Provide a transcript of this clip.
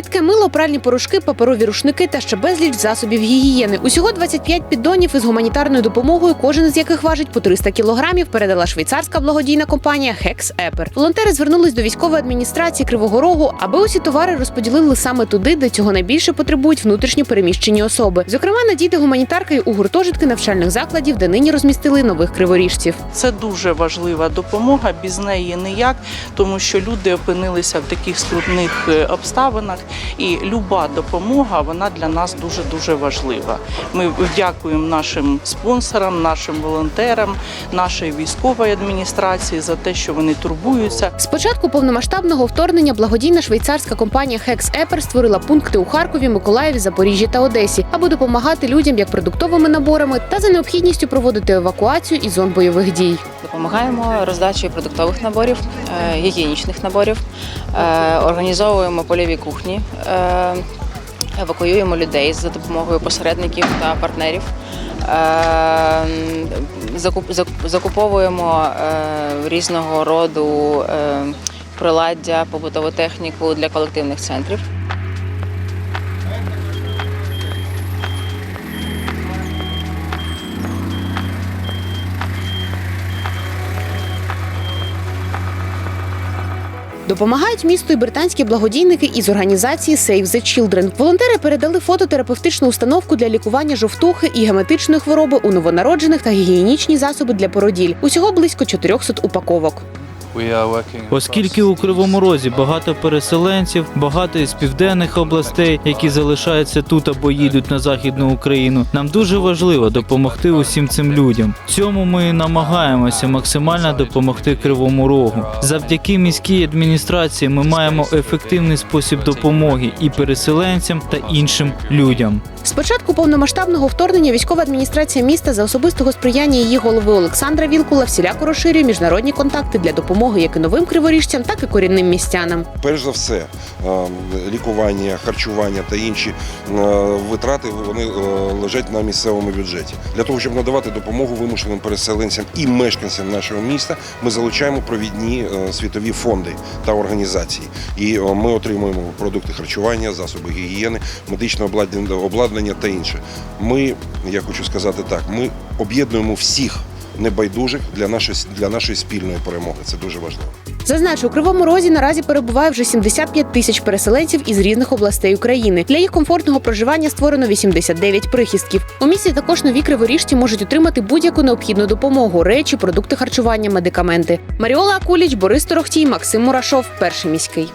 Рідке мило, пральні порошки, паперові рушники та ще безліч засобів гігієни. Усього 25 піддонів із гуманітарною допомогою, кожен з яких важить по 300 кілограмів, передала швейцарська благодійна компанія Hex Епер. Волонтери звернулись до військової адміністрації Кривого Рогу, аби усі товари розподілили саме туди, де цього найбільше потребують внутрішньо переміщені особи. Зокрема, надійде гуманітарка у гуртожитки навчальних закладів, де нині розмістили нових криворіжців. Це дуже важлива допомога, без неї ніяк, тому що люди опинилися в таких скрутних е, обставинах, і люба допомога вона для нас дуже дуже важлива. Ми дякуємо нашим спонсорам, нашим волонтерам, нашій військовій адміністрації за те, що вони турбуються. З початку повномасштабного вторгнення благодійна швейцарська компанія Hex Епер створила пункти у Харкові, Миколаєві, Запоріжжі та Одесі, аби допомагати людям як продуктовими наборами та за необхідністю проводити евакуацію із зон бойових дій. Допомагаємо роздачею продуктових наборів, е, гігієнічних наборів, е, організовуємо польові кухні, е, евакуюємо людей за допомогою посередників та партнерів. закуп- закуп- Закуповуємо різного роду приладдя, побутову техніку для колективних центрів. Допомагають місту і британські благодійники із організації Save the Children. Волонтери передали фототерапевтичну установку для лікування жовтухи і геметичної хвороби у новонароджених та гігієнічні засоби для породіль. Усього близько 400 упаковок. Оскільки у Кривому Розі багато переселенців, багато із південних областей, які залишаються тут або їдуть на західну Україну, нам дуже важливо допомогти усім цим людям. Цьому ми і намагаємося максимально допомогти Кривому Рогу. Завдяки міській адміністрації ми маємо ефективний спосіб допомоги і переселенцям та іншим людям. З початку повномасштабного вторгнення військова адміністрація міста за особистого сприяння її голови Олександра Вілкула всіляко розширює міжнародні контакти для допомоги як і новим криворіжцям, так і корінним містянам. Перш за все, е, лікування, харчування та інші е, витрати вони е, лежать на місцевому бюджеті. Для того, щоб надавати допомогу вимушеним переселенцям і мешканцям нашого міста, ми залучаємо провідні світові фонди та організації. І ми отримуємо продукти харчування, засоби гігієни, медичне обладнання, обладнання та інше. Ми, я хочу сказати так, ми об'єднуємо всіх небайдужих для нашої для нашої спільної перемоги. Це дуже важливо. Зазначу, у Кривому Розі наразі перебуває вже 75 тисяч переселенців із різних областей України. Для їх комфортного проживання створено 89 прихистків. У місті також нові криворіжці можуть отримати будь-яку необхідну допомогу: речі, продукти харчування, медикаменти. Маріола Акуліч, Борис Торохтій, Максим Мурашов, перший міський.